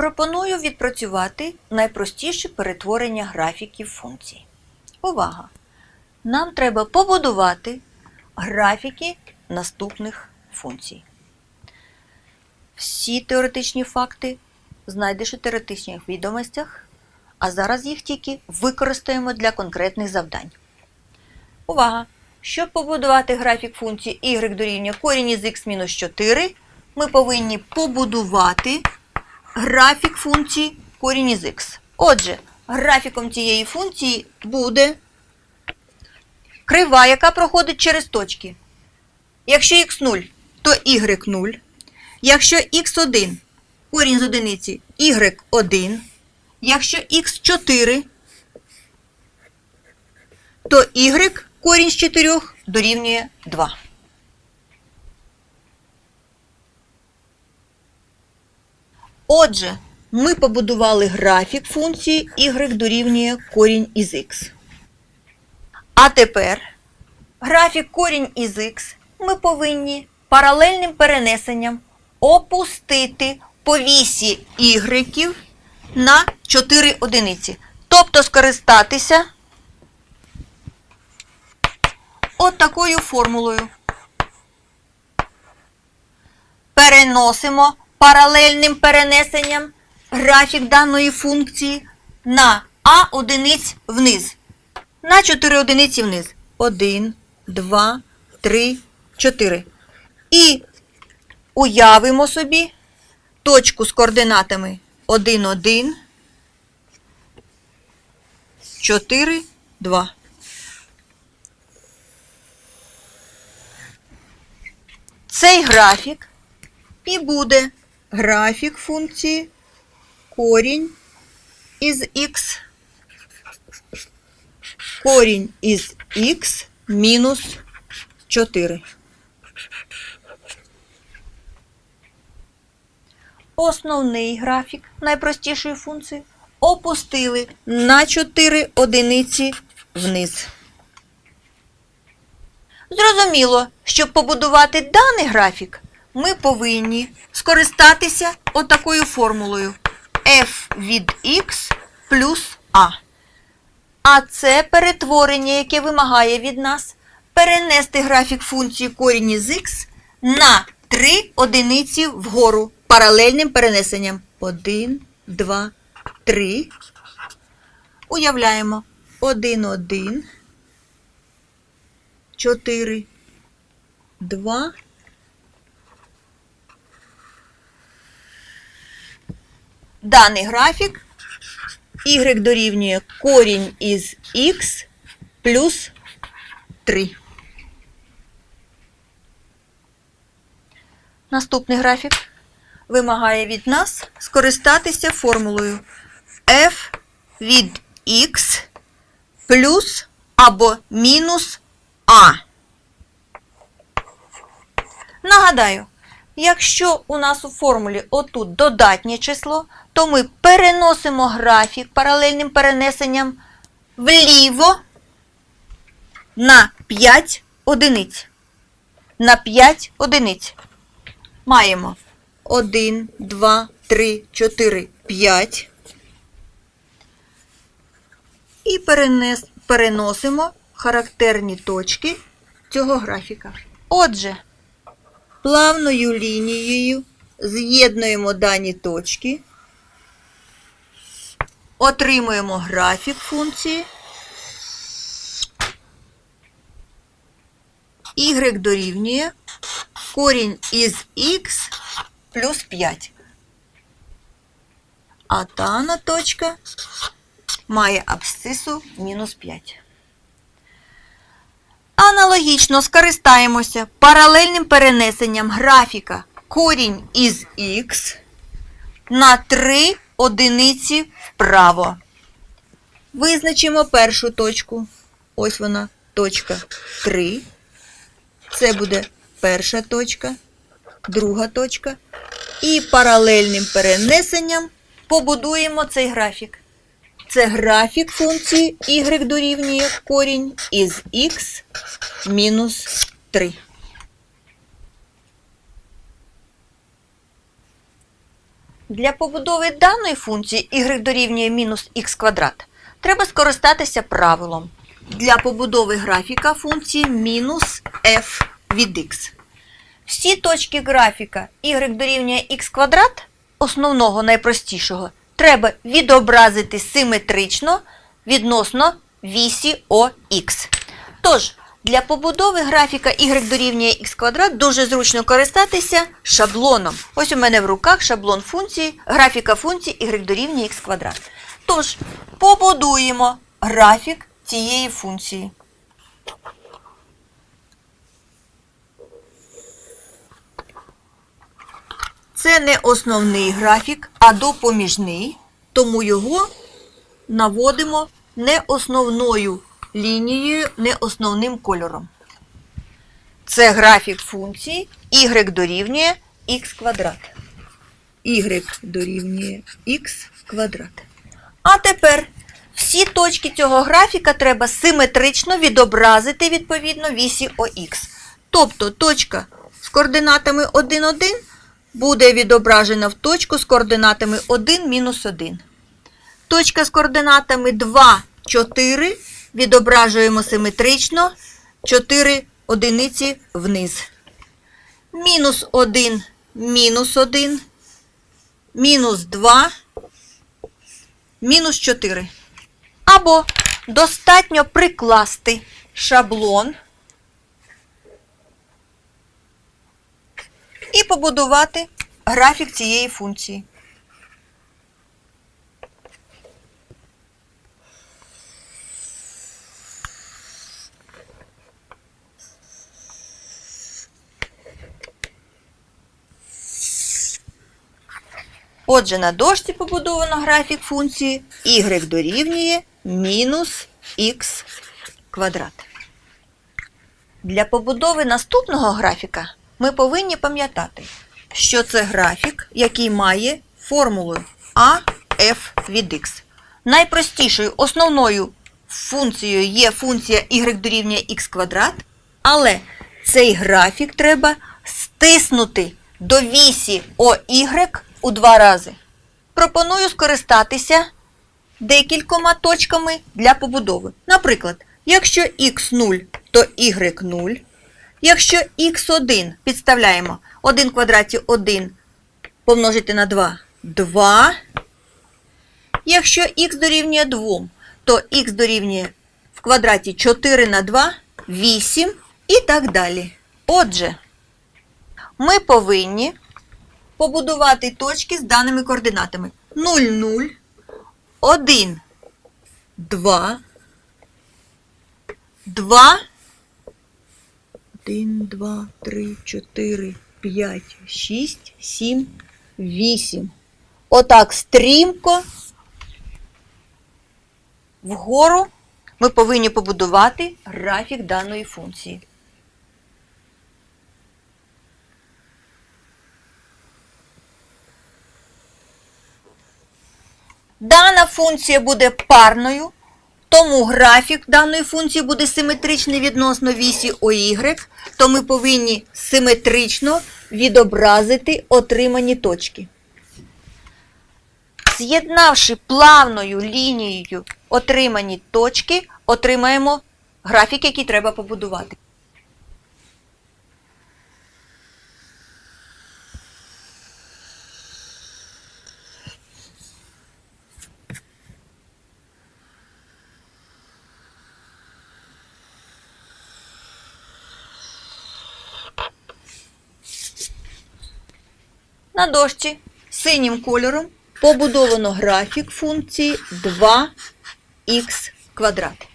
Пропоную відпрацювати найпростіше перетворення графіків функцій. Увага! Нам треба побудувати графіки наступних функцій. Всі теоретичні факти знайдеш у теоретичних відомостях, а зараз їх тільки використаємо для конкретних завдань. Увага! Щоб побудувати графік функції y дорівнює корінь із x мінус 4, ми повинні побудувати графік функції корінь із x. Отже, графіком цієї функції буде крива, яка проходить через точки. Якщо x0, то y0. Якщо x1 корінь з одиниці y1. Якщо x4, то y корінь з 4 дорівнює 2. Отже, ми побудували графік функції y дорівнює корінь із x. А тепер графік корінь із x ми повинні паралельним перенесенням опустити по вісі y на 4 одиниці. Тобто скористатися от такою формулою. Переносимо паралельним перенесенням графік даної функції на а одиниць вниз. На 4 одиниці вниз. 1, 2, 3, 4. І уявимо собі точку з координатами 1, 1, 4, 2. Цей графік і буде графік функції корінь із х, корінь із х мінус 4. Основний графік найпростішої функції опустили на 4 одиниці вниз. Зрозуміло, щоб побудувати даний графік, ми повинні скористатися отакою формулою f від x плюс a. А це перетворення, яке вимагає від нас перенести графік функції корінь із x на 3 одиниці вгору паралельним перенесенням. 1, 2, 3. Уявляємо 1, 1. 4, 2. Даний графік y дорівнює корінь із x плюс 3. Наступний графік вимагає від нас скористатися формулою f від x плюс або мінус а. Нагадаю, якщо у нас у формулі отут додатнє число, то ми переносимо графік паралельним перенесенням вліво на 5 одиниць. На 5 одиниць. Маємо 1, 2, 3, 4, 5. І перенес, переносимо характерні точки цього графіка. Отже, плавною лінією з'єднуємо дані точки, отримуємо графік функції. Y дорівнює корінь із х плюс 5. А дана точка має абсцису мінус 5. Аналогічно скористаємося паралельним перенесенням графіка корінь із х на 3 одиниці вправо. Визначимо першу точку. Ось вона, точка 3. Це буде перша точка, друга точка. І паралельним перенесенням побудуємо цей графік. Це графік функції y дорівнює корінь із х мінус 3. Для побудови даної функції y дорівнює мінус х квадрат треба скористатися правилом. Для побудови графіка функції мінус f від x. Всі точки графіка y дорівнює х квадрат, основного найпростішого, треба відобразити симетрично відносно вісі ОХ. Тож, для побудови графіка y дорівнює х квадрат дуже зручно користатися шаблоном. Ось у мене в руках шаблон функції, графіка функції y дорівнює х квадрат. Тож, побудуємо графік цієї функції. Це не основний графік, а допоміжний, тому його наводимо не основною лінією, не основним кольором. Це графік функції y дорівнює х квадрат. y дорівнює х квадрат. А тепер всі точки цього графіка треба симетрично відобразити відповідно вісі ОХ. Тобто точка з координатами 1, 1 буде відображена в точку з координатами 1, мінус 1. Точка з координатами 2, 4 відображуємо симетрично 4 одиниці вниз. Мінус 1, мінус 1, мінус 2, мінус 4. Або достатньо прикласти шаблон і побудувати графік цієї функції. Отже, на дошці побудовано графік функції y дорівнює мінус х квадрат. Для побудови наступного графіка ми повинні пам'ятати, що це графік, який має формулу f від x. Найпростішою основною функцією є функція y дорівнює х квадрат, але цей графік треба стиснути до вісі OY у два рази. Пропоную скористатися декількома точками для побудови. Наприклад, якщо х0, то y0. Якщо х1 підставляємо 1 квадраті 1 помножити на 2 2. Якщо х дорівнює 2, то х дорівнює в квадраті 4 на 2 8 і так далі. Отже, ми повинні побудувати точки з даними координатами 0, 0, 1, 2, 2, 1, 2, 3, 4, 5, 6, 7, 8. Отак стрімко вгору ми повинні побудувати графік даної функції. Дана функція буде парною, тому графік даної функції буде симетричний відносно вісі ОY, то ми повинні симетрично відобразити отримані точки. З'єднавши плавною лінією отримані точки, отримаємо графік, який треба побудувати. На дошці синім кольором побудовано графік функції 2х квадрат.